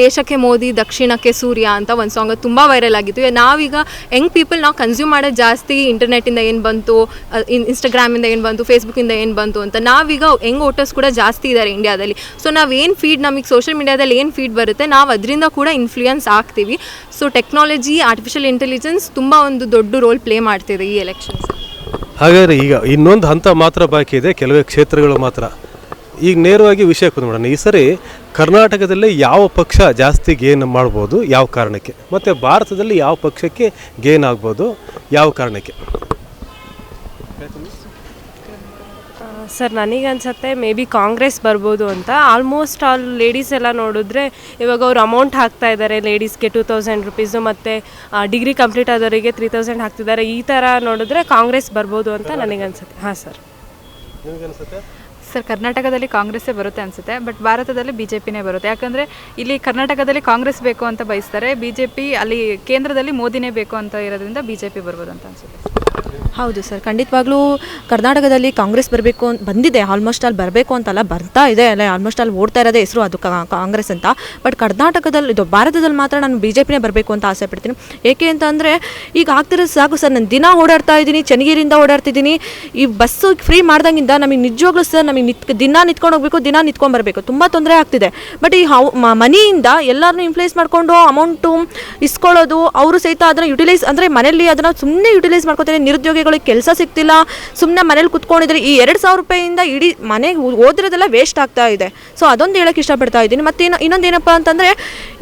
ದೇಶಕ್ಕೆ ಮೋದಿ, ದಕ್ಷಿಣಕ್ಕೆ ಸೂರ್ಯ ಅಂತ ಒಂದು ಸಾಂಗ್ ತುಂಬ ವೈರಲ್ ಆಗಿತ್ತು. ನಾವೀಗ ಯಂಗ್ ಪೀಪಲ್ ನಾವು ಕನ್ಸ್ಯೂಮ್ ಮಾಡೋದು ಜಾಸ್ತಿ ಇಂಟರ್ನೆಟಿಂದ ಏನು ಬಂತು ಇನ್ಸ್ಟಾಗ್ರಾಮಿಂದ ಏನು ಬಂತು ಫೇಸ್ಬುಕ್ಕಿಂದ ಏನು ಬಂತು ಅಂತ ನಾವೀಗ ಯಂಗ್ ವೋಟರ್ಸ್ ಕೂಡ ಜಾಸ್ತಿ ಇದ್ದಾರೆ ಇಂಡಿಯಾದಲ್ಲಿ ಸೊ ನಾವೇನು ಫೀಡ್ ನಮಗೆ ಸೋಷಿಯಲ್ ಮೀಡಿಯಾದಲ್ಲಿ ಏನು ಫೀಡ್ ಬರುತ್ತೆ, ನಾವು ಅದರಿಂದ ಕೂಡ ಇನ್ಫ್ಲೂಯೆನ್ಸ್ ಆಗ್ತೀವಿ. ಸೊ ಟೆಕ್ನಾಲಜಿ ಆರ್ಟಿಫಿಷಿಯಲ್ ಇಂಟೆಲಿಜೆನ್ಸ್ ತುಂಬ ಒಂದು ದೊಡ್ಡ ರೋಲ್ ಪ್ಲೇ ಮಾಡ್ತಿದೆ ಈ ಎಲೆಕ್ಷನ್ಸ್ ಹಾಗಾದರೆ ಈಗ ಇನ್ನೊಂದು ಹಂತ ಮಾತ್ರ ಬಾಕಿ ಇದೆ, ಕೆಲವೇ ಕ್ಷೇತ್ರಗಳು ಮಾತ್ರ. ಈಗ ನೇರವಾಗಿ ವಿಷಯಕ್ಕೆ ಬಂದ್ಬಿಡೋಣ ಈ ಸರಿ ಕರ್ನಾಟಕದಲ್ಲಿ ಯಾವ ಪಕ್ಷ ಜಾಸ್ತಿ ಗೇನ್ ಮಾಡ್ಬೋದು ಯಾವ ಕಾರಣಕ್ಕೆ? ಮತ್ತು ಭಾರತದಲ್ಲಿ ಯಾವ ಪಕ್ಷಕ್ಕೆ ಗೇನ್ ಆಗ್ಬೋದು ಯಾವ ಕಾರಣಕ್ಕೆ? ಸರ್ ನನಗೆ ಅನ್ಸುತ್ತೆ ಮೇ ಬಿ ಕಾಂಗ್ರೆಸ್ ಬರ್ಬೋದು ಅಂತ. ಆಲ್ಮೋಸ್ಟ್ ಆಲ್ ಲೇಡೀಸ್ ಎಲ್ಲ ನೋಡಿದ್ರೆ ಇವಾಗ ಅವ್ರು ಅಮೌಂಟ್ ಹಾಕ್ತಾ ಇದ್ದಾರೆ ಲೇಡೀಸ್ಗೆ ಟೂ ತೌಸಂಡ್ ರುಪೀಸು ಮತ್ತು ಡಿಗ್ರಿ ಕಂಪ್ಲೀಟ್ ಆದವರಿಗೆ ತ್ರೀ ತೌಸಂಡ್ ಹಾಕ್ತಿದ್ದಾರೆ. ಈ ಥರ ನೋಡಿದ್ರೆ ಕಾಂಗ್ರೆಸ್ ಬರ್ಬೋದು ಅಂತ ನನಗೆ ಅನ್ಸುತ್ತೆ ಹಾಂ ಸರ್. ಸರ್, ಕರ್ನಾಟಕದಲ್ಲಿ ಕಾಂಗ್ರೆಸ್ಸೇ ಬರುತ್ತೆ ಅನಿಸುತ್ತೆ ಬಟ್ ಭಾರತದಲ್ಲಿ ಬಿ ಜೆ ಪಿನೇ ಬರುತ್ತೆ. ಯಾಕಂದರೆ ಇಲ್ಲಿ ಕರ್ನಾಟಕದಲ್ಲಿ ಕಾಂಗ್ರೆಸ್ ಬೇಕು ಅಂತ ಬಯಸ್ತಾರೆ ಬಿ ಜೆ ಪಿ ಅಲ್ಲಿ ಕೇಂದ್ರದಲ್ಲಿ ಮೋದಿನೇ ಬೇಕು ಅಂತ ಇರೋದ್ರಿಂದ ಬಿ ಜೆ ಬರ್ಬೋದು ಅಂತ ಅನಿಸುತ್ತೆ. ಹೌದು ಸರ್, ಖಂಡಿತವಾಗ್ಲೂ ಕರ್ನಾಟಕದಲ್ಲಿ ಕಾಂಗ್ರೆಸ್ ಬರಬೇಕು ಅಂತ ಬಂದಿದೆ ಆಲ್ಮೋಸ್ಟ್ ಅಲ್ಲಿ ಬರಬೇಕು ಅಂತಲ್ಲ ಬರ್ತಾ ಇದೆ, ಅಲ್ಲ ಆಲ್ಮೋಸ್ಟ್ ಅಲ್ಲಿ ಓಡ್ತಾ ಇರೋದೇ ಹೆಸರು ಅದು ಕಾಂಗ್ರೆಸ್ ಅಂತ. ಬಟ್ ಕರ್ನಾಟಕದಲ್ಲಿ, ಇದು ಭಾರತದಲ್ಲಿ ಮಾತ್ರ ನಾನು ಬಿ ಜೆ ಪಿನೇ ಬರಬೇಕು ಅಂತ ಆಸೆ ಪಡ್ತೀನಿ. ಏಕೆ ಅಂತಂದರೆ ಈಗ ಆಗ್ತಿರೋದು ಸಾಕು ಸರ್, ನಾನು ದಿನ ಓಡಾಡ್ತಾ ಇದ್ದೀನಿ, ಚನ್ನಗಿರಿಯಿಂದ ಓಡಾಡ್ತಿದ್ದೀನಿ. ಈ ಬಸ್ಸು ಫ್ರೀ ಮಾಡ್ದಂಗಿಂದ ನಮಗೆ ನಿಜವಾಗ್ಲೂ ಸರ್, ನಮಗೆ ನಿತ್, ದಿನ ನಿತ್ಕೊಂಡು ಹೋಗಬೇಕು, ದಿನ ನಿಂತ್ಕೊಂಡು ಬರಬೇಕು. ತುಂಬ ತೊಂದರೆ ಆಗ್ತಿದೆ. ಬಟ್ ಈ ಹೌ ಮನಿಯಿಂದ ಎಲ್ಲರನ್ನೂ ಇನ್ಫ್ಲೂಯೆನ್ಸ್ ಮಾಡಿಕೊಂಡು ಅಮೌಂಟು ಇಸ್ಕೊಳ್ಳೋದು, ಅವರು ಸಹಿತ ಅದನ್ನು ಯುಟಿಲೈಸ್ ಅಂದರೆ ಮನೆಯಲ್ಲಿ ಅದನ್ನು ಸುಮ್ಮನೆ ಯುಟಿಲೈಸ್ ಮಾಡ್ಕೊತಾರೆ ನಿರುದ್ಯೋಗಿಗಳಿಗೆ ಕೆಲಸ ಸಿಗ್ತಿಲ್ಲ. ಸುಮ್ಮನೆ ಮನೇಲಿ ಕುತ್ಕೊಂಡಿದ್ರೆ ಈ ಎರಡು ಸಾವಿರ ರೂಪಾಯಿಂದ ಇಡೀ ಮನೆಗೆ ಓದಿರೋದೆಲ್ಲ ವೇಸ್ಟ್ ಆಗ್ತಾ ಇದೆ. ಸೊ ಅದೊಂದು ಹೇಳೋಕ್ಕೆ ಇಷ್ಟಪಡ್ತಾ ಇದ್ದೀನಿ. ಮತ್ತು ಇನ್ನು ಇನ್ನೊಂದೇನಪ್ಪ ಅಂತಂದರೆ,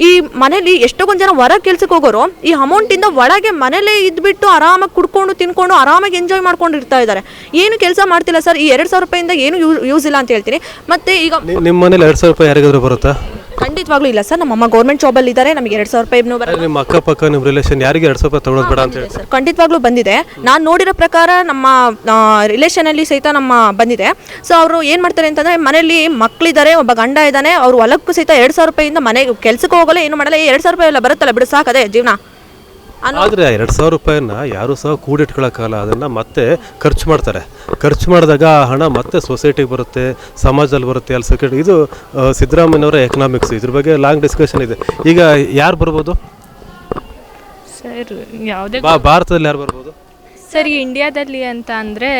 ಈ ಮನೇಲಿ ಎಷ್ಟೊಂದು ಜನ ಹೊರಗೆ ಕೆಲ್ಸಕ್ಕೆ ಹೋಗೋರು, ಈ ಅಮೌಂಟಿಂದ ಒಳಗೆ ಮನೇಲೇ ಇದ್ಬಿಟ್ಟು ಆರಾಮಾಗಿ ಕುಡ್ಕೊಂಡು, ತಿನ್ಕೊಂಡು ಆರಾಮಾಗಿ ಎಂಜಾಯ್ ಮಾಡ್ಕೊಂಡು ಇರ್ತಾ ಇದ್ದಾರೆ ಏನು ಕೆಲಸ ಮಾಡ್ತಿಲ್ಲ ಸರ್? ಈ ಎರಡು ಸಾವಿರ ರೂಪಾಯಿಂದ ಏನು ಯೂಸ್ ಇಲ್ಲ ಅಂತ ಹೇಳ್ತೀನಿ. ಮತ್ತೆ ಈಗ ನಿಮ್ಮ ಮನೇಲಿ ಎರಡು ಸಾವಿರ ರೂಪಾಯಿ ಯಾರಿಗಾದ್ರೂ ಬರುತ್ತಾ? ಖಂಡಿತವಾಗ್ಲೂ ಇಲ್ಲ ಸರ್. ನಮ್ಮಮ್ಮ ಗೌರ್ಮೆಂಟ್ ಅಲ್ಲಿ ಇದ್ದಾರೆ ನಮಗೆ ಎರಡು ಸಾವಿರ ರೂಪಾಯಿ ಬರ ನಿಮ್ಮ ಅಕ್ಕಪಕ್ಕ ನಿಮ್ಮ ರಿಲೇಷನ್ ಯಾರಿಗೆ ಎರಡು ಸಾವಿರ ಬೇಡ ಅಂತ ಹೇಳಿ ಸರ್. ಖಂಡಿತವಾಗ್ಲೂ ಬಂದಿದೆ. ನಾನು ನೋಡಿರೋ ಪ್ರಕಾರ ನಮ್ಮ ರಿಲೇಷನಲ್ಲಿ ಸಹಿತ ನಮ್ಮ ಬಂದಿದೆ. ಸೊ ಅವರು ಏನು ಮಾಡ್ತಾರೆ ಅಂತಂದರೆ ಮನೆಯಲ್ಲಿ ಮಕ್ಕಳಿದ್ದಾರೆ ಒಬ್ಬ ಗಂಡ ಇದ್ದಾನೆ. ಅವ್ರು ಹೊಲಕ್ಕೂ ಸಹಿತ ಎರಡು ಸಾವಿರ ರೂಪಾಯಿಯಿಂದ ಮನೆಗೆ ಕೆಲಸಕ್ಕೆ ಹೋಗಲ್ಲ ಏನು ಮಾಡಲ್ಲ. ಎರಡು ಸಾವಿರ ರೂಪಾಯಿ ಎಲ್ಲ ಬರುತ್ತಲ್ಲ ಬಿಡು ಸಾಕದೆ ಜೀವನ. ಆದರೆ ಎರಡು ಸಾವಿರ ರೂಪಾಯಿನ ಯಾರು ಸಹ ಕೂಡಿಟ್ಕೊಳ್ಳೋಕ್ಕಲ್ಲ ಅದನ್ನು ಮತ್ತೆ ಖರ್ಚು ಮಾಡ್ತಾರೆ. ಖರ್ಚು ಮಾಡಿದಾಗ ಆ ಹಣ ಮತ್ತೆ ಸೊಸೈಟಿಗೆ ಬರುತ್ತೆ ಸಮಾಜದಲ್ಲಿ ಬರುತ್ತೆ ಅಲ್ಲಿ ಸೆಕ್ಯೂರಿಟಿ ಇದು ಸಿದ್ದರಾಮಯ್ಯನವರ ಎಕನಾಮಿಕ್ಸ್ ಇದ್ರ ಬಗ್ಗೆ ಲಾಂಗ್ ಡಿಸ್ಕಷನ್ ಇದೆ. ಈಗ ಯಾರು ಬರ್ಬೋದು? ಸರ್ ಯಾವುದೇ ಬಾ ಭಾರತದಲ್ಲಿ ಯಾರು ಬರ್ಬೋದು? ಸರ್ ಇಂಡಿಯಾದಲ್ಲಿ ಅಂತ ಅಂದರೆ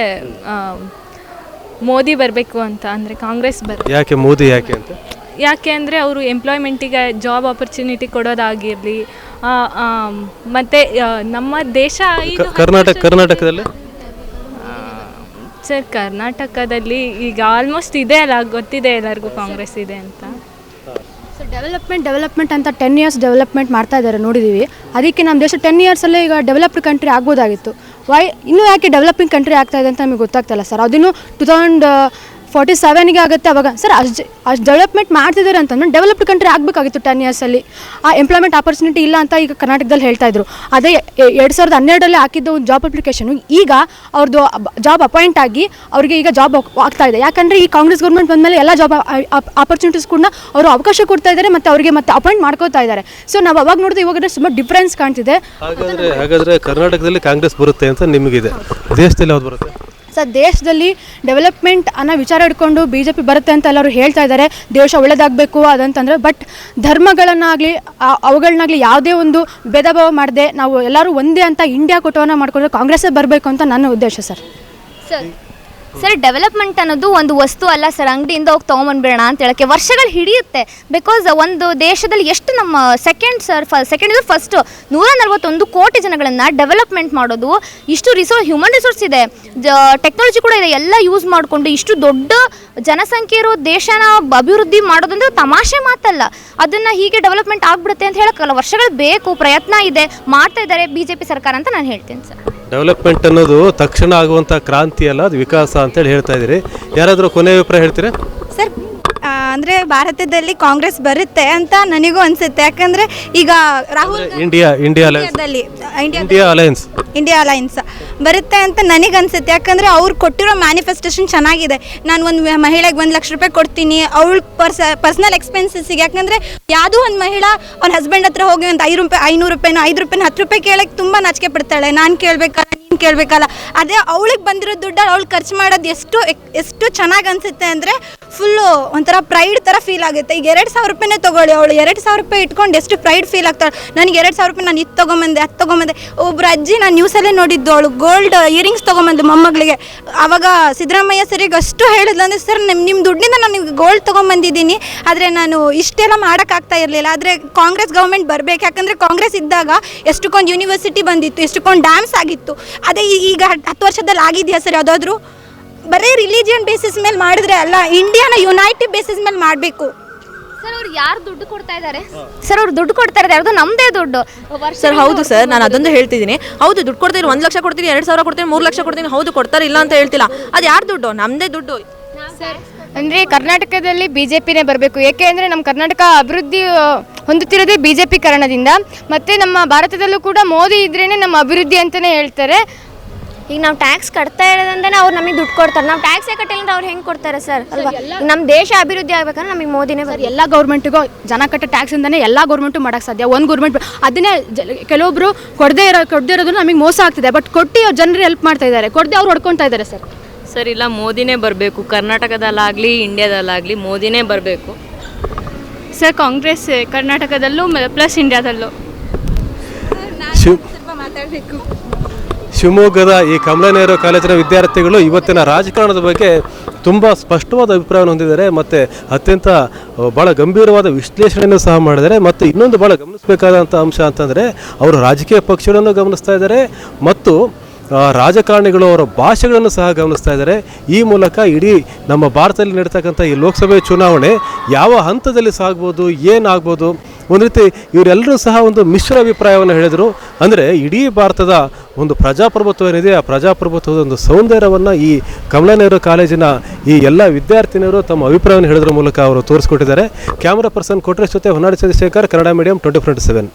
ಮೋದಿ ಬರಬೇಕು ಅಂತ ಅಂದರೆ ಕಾಂಗ್ರೆಸ್ ಬರ ಯಾಕೆ ಮೋದಿ ಯಾಕೆ ಅಂತ? ಯಾಕೆ ಅಂದರೆ ಅವರು ಎಂಪ್ಲಾಯ್ಮೆಂಟಿಗೆ ಜಾಬ್ ಆಪರ್ಚುನಿಟಿ ಕೊಡೋದಾಗಿರಲಿ ಮತ್ತು ನಮ್ಮ ದೇಶ ಐದು ಕರ್ನಾಟಕ ಕರ್ನಾಟಕದಲ್ಲಿ? ಸರ್ ಕರ್ನಾಟಕದಲ್ಲಿ ಈಗ ಆಲ್ಮೋಸ್ಟ್ ಇದೆ ಅಲ್ಲ ಗೊತ್ತಿದೆ ಎಲ್ಲರಿಗೂ ಕಾಂಗ್ರೆಸ್ ಇದೆ ಅಂತ. ಸೊ ಡೆವಲಪ್ಮೆಂಟ್ ಡೆವಲಪ್ಮೆಂಟ್ ಅಂತ ಟೆನ್ ಇಯರ್ಸ್ ಡೆವಲಪ್ಮೆಂಟ್ ಮಾಡ್ತಾ ಇದ್ದಾರೆ ನೋಡಿದ್ದೀವಿ ಅದಕ್ಕೆ ನಮ್ಮ ದೇಶ ಟೆನ್ ಇಯರ್ಸಲ್ಲೇ ಈಗ ಡೆವಲಪ್ಡ್ ಕಂಟ್ರಿ ಆಗ್ಬೋದಾಗಿತ್ತು. ವೈ ಇನ್ನೂ ಯಾಕೆ ಡೆವಲಪಿಂಗ್ ಕಂಟ್ರಿ ಆಗ್ತಾ ಇದೆ ಅಂತ ನಮಗೆ ಗೊತ್ತಾಗ್ತಲ್ಲ ಸರ್ ಅದಿನ್ನು ಟು ತೌಸಂಡ್ ಫಾರ್ಟಿ ಸೆವೆನ್ಗೆ ಆಗುತ್ತೆ ಅವಾಗ. ಸರ್ ಅಷ್ಟು ಅಷ್ಟು ಡೆವಲಪ್ಮೆಂಟ್ ಮಾಡ್ತಿದ್ದಾರೆ ಅಂತಂದ್ರೆ ಡೆವಲಪ್ಡ್ ಕಂಟ್ರಿ ಆಗಬೇಕಾಗಿತ್ತು ಟೆನ್ ಇಯರ್ಸಲ್ಲಿ ಆ ಎಂಪ್ಲಾಯ್ಮೆಂಟ್ ಆಪರ್ಚುನಿಟಿ ಇಲ್ಲ ಅಂತ ಈಗ ಕರ್ನಾಟಕದಲ್ಲಿ ಹೇಳ್ತಾ ಇದ್ರು. ಅದೇ ಎರಡು ಸಾವಿರದ ಹನ್ನೆರಡರಲ್ಲಿ ಹಾಕಿದ್ದ ಒಂದು ಜಾಬ್ ಅಪ್ಲಿಕೇಶನು ಈಗ ಅವ್ರದ್ದು ಜಾಬ್ ಅಪಾಯಿಂಟ್ ಆಗಿ ಅವರಿಗೆ ಈಗ ಜಾಬ್ ಆಗ್ತಾ ಇದೆ. ಯಾಕಂದರೆ ಈ ಕಾಂಗ್ರೆಸ್ ಗೌರ್ಮೆಂಟ್ ಬಂದಮೇಲೆ ಎಲ್ಲ ಜಾಬ್ ಆಪರ್ಚುನಿಟೀಸ್ ಕೂಡ ಅವರು ಅವಕಾಶ ಕೊಡ್ತಾ ಇದ್ದಾರೆ ಮತ್ತು ಅವರಿಗೆ ಮತ್ತೆ ಅಪಾಯಿಂಟ್ ಮಾಡ್ಕೋತಾ ಇದ್ದಾರೆ ಸೊ ನಾವು ಅವಾಗ ನೋಡಿದ್ರೆ ಇವಾಗ ತುಂಬ ಡಿಫ್ರೆನ್ಸ್ ಕಾಣ್ತಿದೆ. ಹಾಗಾದರೆ ಹಾಗಾದರೆ ಕರ್ನಾಟಕದಲ್ಲಿ ಕಾಂಗ್ರೆಸ್ ಬರುತ್ತೆ ಅಂತ ನಿಮಗಿದೆ. ದೇಶದಲ್ಲಿ ಯಾವ್ದು ಬರುತ್ತೆ? ಸರ್ ದೇಶದಲ್ಲಿ ಡೆವಲಪ್ಮೆಂಟ್ ಅನ್ನೋ ವಿಚಾರ ಇಟ್ಕೊಂಡು ಬಿ ಜೆ ಪಿ ಬರುತ್ತೆ ಅಂತ ಎಲ್ಲರೂ ಹೇಳ್ತಾ ಇದ್ದಾರೆ. ದೇಶ ಒಳ್ಳೇದಾಗಬೇಕು ಅದಂತಂದರೆ ಬಟ್ ಧರ್ಮಗಳನ್ನಾಗಲಿ ಅವುಗಳನ್ನಾಗಲಿ ಯಾವುದೇ ಒಂದು ಭೇದ ಭಾವ ಮಾಡದೆ ನಾವು ಎಲ್ಲರೂ ಒಂದೇ ಅಂತ ಇಂಡಿಯಾ ಕುಟುಂಬನ ಮಾಡ್ಕೊಂಡ್ರೆ ಕಾಂಗ್ರೆಸ್ಸೇ ಬರಬೇಕು ಅಂತ ನನ್ನ ಉದ್ದೇಶ ಸರ್. ಸರ್ ಸರ್ ಡೆವಲಪ್ಮೆಂಟ್ ಅನ್ನೋದು ಒಂದು ವಸ್ತು ಅಲ್ಲ ಸರ್ ಅಂಗಡಿಯಿಂದ ಹೋಗಿ ತೊಗೊಂಬಂದ್ಬಿಡೋಣ ಅಂತ ಹೇಳಕ್ಕೆ ವರ್ಷಗಳು ಹಿಡಿಯುತ್ತೆ. ಬಿಕಾಸ್ ಒಂದು ದೇಶದಲ್ಲಿ ಎಷ್ಟು ನಮ್ಮ ಸೆಕೆಂಡ್ ಸರ್ ಫ ಸೆಕೆಂಡ್ ಇದು ಫಸ್ಟು ನೂರ ನಲವತ್ತೊಂದು ಕೋಟಿ ಜನಗಳನ್ನು ಡೆವಲಪ್ಮೆಂಟ್ ಮಾಡೋದು, ಇಷ್ಟು ರಿಸೋರ್ಸ್ ಹ್ಯೂಮನ್ ರಿಸೋರ್ಸ್ ಇದೆ. ಟೆಕ್ನಾಲಜಿ ಕೂಡ ಇದೆ. ಎಲ್ಲ ಯೂಸ್ ಮಾಡಿಕೊಂಡು ಇಷ್ಟು ದೊಡ್ಡ ಜನಸಂಖ್ಯೆ ಇರೋ ದೇಶನ ಅಭಿವೃದ್ಧಿ ಮಾಡೋದಂದ್ರೆ ತಮಾಷೆ ಮಾತಲ್ಲ. ಅದನ್ನು ಹೀಗೆ ಡೆವಲಪ್ಮೆಂಟ್ ಆಗ್ಬಿಡುತ್ತೆ ಅಂತ ಹೇಳಕ್ಕಲ್ಲ ವರ್ಷಗಳು ಬೇಕು, ಪ್ರಯತ್ನ ಇದೆ. ಮಾಡ್ತಾ ಇದ್ದಾರೆ ಬಿ ಜೆ ಪಿ ಸರ್ಕಾರ ಅಂತ ನಾನು ಹೇಳ್ತೀನಿ ಸರ್ ಡೆವಲಪ್ಮೆಂಟ್ ಅನ್ನೋದು ತಕ್ಷಣ ಆಗುವಂಥ ಕ್ರಾಂತಿ ಅಲ್ಲ, ಅದು ವಿಕಾಸ ಅಂತೇಳಿ ಹೇಳ್ತಾ ಇದ್ದೀರಿ. ಯಾರಾದರೂ ಕೊನೆ ಅಭಿಪ್ರಾಯ ಹೇಳ್ತೀರಾ? ಸರ್ ಅಂದರೆ ಭಾರತದಲ್ಲಿ ಕಾಂಗ್ರೆಸ್ ಬರುತ್ತೆ ಅಂತ ನನಗೂ ಅನ್ಸುತ್ತೆ. ಯಾಕಂದ್ರೆ ಈಗ ರಾಹುಲ್ ಇಂಡಿಯಾ ಇಂಡಿಯಾ ಇಂಡಿಯಾದಲ್ಲಿ ಇಂಡಿಯಾ ಅಲಯನ್ಸ್ ಬರುತ್ತೆ ಅಂತ ನನಗೆ ಅನ್ಸುತ್ತೆ. ಯಾಕಂದ್ರೆ ಅವ್ರು ಕೊಟ್ಟಿರೋ ಮ್ಯಾನಿಫೆಸ್ಟೇಷನ್ ಚೆನ್ನಾಗಿದೆ. ನಾನು ಒಂದು ಮಹಿಳೆಗೆ ಒಂದು ಲಕ್ಷ ರೂಪಾಯಿ ಕೊಡ್ತೀನಿ. ಅವಳ ಪರ್ಸ ಪರ್ಸ್ನಲ್ ಎಕ್ಸ್ಪೆನ್ಸಸ್ಸಿಗೆ ಯಾಕಂದ್ರೆ ಯಾವುದೋ ಒಂದು ಮಹಿಳಾ ಅವ್ನ ಹಸ್ಬೆಂಡ್ ಹತ್ರ ಹೋಗಿ ಒಂದು ಐದು ರೂಪಾಯಿ ಐನೂರು ರೂಪಾಯಿ ಐದು ರೂಪಾಯಿನ ಹತ್ತು ರೂಪಾಯಿ ಕೇಳಕ್ಕೆ ತುಂಬ ನಾಚಿಕೆ ಪಡ್ತಾಳೆ. ನಾನು ಕೇಳಬೇಕಲ್ಲ ನೀನು ಕೇಳಬೇಕಲ್ಲ. ಅದೇ ಅವಳಿಗೆ ಬಂದಿರೋ ದುಡ್ಡಲ್ಲಿ ಅವಳು ಖರ್ಚು ಮಾಡೋದು ಎಷ್ಟು ಎಷ್ಟು ಚೆನ್ನಾಗಿ ಅನಿಸುತ್ತೆ ಅಂದರೆ ಫುಲ್ಲು ಒಂಥರ ಪ್ರೈಡ್ ಥರ ಫೀಲ್ ಆಗುತ್ತೆ. ಈಗ ಎರಡು ಸಾವಿರ ರೂಪಾಯಿನೇ ತೊಗೊಳ್ಳಿ ಅವಳು. ಎರಡು ಸಾವಿರ ರೂಪಾಯಿ ಇಟ್ಕೊಂಡು ಎಷ್ಟು ಪ್ರೈಡ್ ಫೀಲ್ ಆಗ್ತಾಳೆ. ನನಗೆ ಎರಡು ಸಾವಿರ ರೂಪಾಯಿ ನಾನು ಇದು ತೊಗೊಂಬಂದೆ, ಅದು ತೊಗೊಂಬಂದೆ. ಒಬ್ಬರು ಅಜ್ಜಿ ನಾನು ನ್ಯೂಸಲ್ಲೇ ನೋಡಿದ್ದು ಅವಳು. ಗೋಲ್ಡ್ ಇಯರಿಂಗ್ಸ್ ತೊಗೊಂಬಂದು ಮೊಮ್ಮಗಳಿಗೆ. ಆವಾಗ ಸಿದ್ದರಾಮಯ್ಯ ಸರಿಗೆ ಅಷ್ಟು ಹೇಳಿದ್ಲು ಅಂದರೆ ಸರ್ ನಿಮ್ಮ ನಿಮ್ಮ ದುಡ್ಡಿಂದ ನಾನು ಗೋಲ್ಡ್ ತೊಗೊಂಬಂದಿದ್ದೀನಿ. ಆದರೆ ನಾನು ಇಷ್ಟೆಲ್ಲ ಮಾಡೋಕ್ಕಾಗ್ತಾ ಇರಲಿಲ್ಲ. ಆದರೆ ಕಾಂಗ್ರೆಸ್ ಗೌರ್ಮೆಂಟ್ ಬರಬೇಕು. ಯಾಕಂದರೆ ಕಾಂಗ್ರೆಸ್ ಇದ್ದಾಗ ಎಷ್ಟಕ್ಕೊಂದು ಯೂನಿವರ್ಸಿಟಿ ಬಂದಿತ್ತು, ಎಷ್ಟಕ್ಕೊಂದು ಡ್ಯಾಮ್ಸ್ ಆಗಿತ್ತು. ಅದೇ ಈಗ ಹತ್ತು ವರ್ಷದಲ್ಲಿ ಆಗಿದೆಯಾ ಸರ್ ಯಾವುದಾದ್ರೂ? ಬರೀ ರಿಲಿಜಿಯನ್ ಬೇಸಿಸ್ ಮೇಲೆ ಮಾಡಿದ್ರೆ ಅಲ್ಲ ಇಂಡಿಯಾನ ಯುನೈಟೆಡ್ ಬೇಸಿಸ್ ಮೇಲೆ ಮಾಡಬೇಕು. ಸರ್ ಅವ್ರು ಯಾರು ದುಡ್ಡು ಕೊಡ್ತಾ ಇದ್ದಾರೆ? ಸರ್ ಅವ್ರು ದುಡ್ಡು ಕೊಡ್ತಾ ಯಾರ್ದು ನಮ್ಮದೇ ದುಡ್ಡು. ಸರ್ ಹೌದು ಸರ್ ನಾನು ಅದೊಂದು ಹೇಳ್ತಿದ್ದೀನಿ. ಹೌದು ದುಡ್ಡು ಕೊಡ್ತೀನಿ ಒಂದು ಲಕ್ಷ ಕೊಡ್ತೀನಿ ಎರಡು ಸಾವಿರ ಕೊಡ್ತೀನಿ ಮೂರು ಲಕ್ಷ ಕೊಡ್ತೀನಿ ಹೌದು ಕೊಡ್ತಾರೆ ಇಲ್ಲ ಅಂತ ಹೇಳ್ತಿಲ್ಲ. ಅದು ಯಾರು ದುಡ್ಡು? ನಮ್ಮದೇ ದುಡ್ಡು. ಅಂದರೆ ಕರ್ನಾಟಕದಲ್ಲಿ ಬಿ ಜೆ ಪಿನೇ ಬರಬೇಕು. ಏಕೆ ಅಂದರೆ ನಮ್ಮ ಕರ್ನಾಟಕ ಅಭಿವೃದ್ಧಿ ಹೊಂದುತ್ತಿರೋದೇ ಬಿ ಜೆ ಪಿ ಕಾರಣದಿಂದ. ಮತ್ತು ನಮ್ಮ ಭಾರತದಲ್ಲೂ ಕೂಡ ಮೋದಿ ಇದ್ರೇನೆ ನಮ್ಮ ಅಭಿವೃದ್ಧಿ ಅಂತಲೇ ಹೇಳ್ತಾರೆ. ಈಗ ನಾವು ಟ್ಯಾಕ್ಸ್ ಕಟ್ತಾ ಇರೋದಂದ್ರೆ ಅವ್ರು ನಮಗೆ ದುಡ್ಡು ಕೊಡ್ತಾರೆ. ನಾವು ಟ್ಯಾಕ್ಸೇ ಕಟ್ಟಿಲ್ಲ ಅಂದ್ರೆ ಅವ್ರು ಹೆಂಗೆ ಕೊಡ್ತಾರೆ ಸರ್ ಅಲ್ವಾ? ನಮ್ಮ ದೇಶ ಅಭಿವೃದ್ಧಿ ಆಗ್ಬೇಕಂದ್ರೆ ನಮಗೆ ಮೋದಿನೇ ಸರ್ ಬರಲಿ ಎಲ್ಲ ಗೌರ್ಮೆಂಟಿಗೂ ಜನ ಕಟ್ಟೋ ಟ್ಯಾಕ್ಸಿಂದನೇ ಎಲ್ಲ ಗೌರ್ಮೆಂಟು ಮಾಡೋಕ್ಕೆ ಸಾಧ್ಯ. ಒಂದು ಗೌರ್ಮೆಂಟ್ ಅದನ್ನೇ ಜ ಕೆಲವೊಬ್ರು ಕೊಡದೇ ಇರೋ ಕೊಡದೇ ಇರೋದು ನಮಗೆ ಮೋಸ ಆಗ್ತಿದೆ. ಬಟ್ ಕೊಟ್ಟು ಜನರು ಹೆಲ್ಪ್ ಮಾಡ್ತಾ ಇದ್ದಾರೆ. ಕೊಡದೆ ಅವ್ರು ಹೊಡ್ಕೊತಾ ಇದ್ದಾರೆ ಸರ್ ಸರ್ ಇಲ್ಲ ಮೋದಿನೇ ಬರಬೇಕು. ಕರ್ನಾಟಕದಲ್ಲಾಗಲಿ ಇಂಡಿಯಾದಲ್ಲಾಗಲಿ ಮೋದಿನೇ ಬರಬೇಕು. ಸರ್ ಕಾಂಗ್ರೆಸ್ ಕರ್ನಾಟಕದಲ್ಲೂ ಪ್ಲಸ್ ಇಂಡಿಯಾದಲ್ಲೂ. ಶಿವ್ ಮಾತಾಡಬೇಕು. ಶಿವಮೊಗ್ಗದ ಈ ಕಮಲಾ ನೆಹರು ಕಾಲೇಜಿನ ವಿದ್ಯಾರ್ಥಿಗಳು ಇವತ್ತಿನ ರಾಜಕಾರಣದ ಬಗ್ಗೆ ತುಂಬ ಸ್ಪಷ್ಟವಾದ ಅಭಿಪ್ರಾಯವನ್ನು ಹೊಂದಿದ್ದಾರೆ. ಮತ್ತು ಅತ್ಯಂತ ಭಾಳ ಗಂಭೀರವಾದ ವಿಶ್ಲೇಷಣೆಯನ್ನು ಸಹ ಮಾಡಿದ್ದಾರೆ. ಮತ್ತು ಇನ್ನೊಂದು ಭಾಳ ಗಮನಿಸಬೇಕಾದಂಥ ಅಂಶ ಅಂತಂದರೆ ಅವರು ರಾಜಕೀಯ ಪಕ್ಷಗಳನ್ನು ಗಮನಿಸ್ತಾ ಇದ್ದಾರೆ. ಮತ್ತು ರಾಜಕಾರಣಿಗಳು ಅವರ ಭಾಷೆಗಳನ್ನು ಸಹ ಗಮನಿಸ್ತಾ ಇದ್ದಾರೆ. ಈ ಮೂಲಕ ಇಡೀ ನಮ್ಮ ಭಾರತದಲ್ಲಿ ನಡೀತಕ್ಕಂಥ ಈ ಲೋಕಸಭೆ ಚುನಾವಣೆ ಯಾವ ಹಂತದಲ್ಲಿ ಸಾಗ್ಬೋದು, ಏನಾಗ್ಬೋದು, ಒಂದು ರೀತಿ ಇವರೆಲ್ಲರೂ ಸಹ ಒಂದು ಮಿಶ್ರ ಅಭಿಪ್ರಾಯವನ್ನು ಹೇಳಿದರು. ಅಂದರೆ ಇಡೀ ಭಾರತದ ಒಂದು ಪ್ರಜಾಪ್ರಭುತ್ವ ಏನಿದೆ, ಆ ಪ್ರಜಾಪ್ರಭುತ್ವದ ಒಂದು ಸೌಂದರ್ಯವನ್ನು ಈ ಕಮಲಾ ನೆಹರು ಕಾಲೇಜಿನ ಈ ಎಲ್ಲ ವಿದ್ಯಾರ್ಥಿನಿಯರು ತಮ್ಮ ಅಭಿಪ್ರಾಯವನ್ನು ಹೇಳೋದ್ರ ಮೂಲಕ ಅವರು ತೋರಿಸ್ಕೊಟ್ಟಿದ್ದಾರೆ. ಕ್ಯಾಮ್ರಾ ಪರ್ಸನ್ ಕೊಟ್ರೇಶ್ ಜೊತೆ Honnadi Chandrashekhar, Kannada medium, twenty forty seven.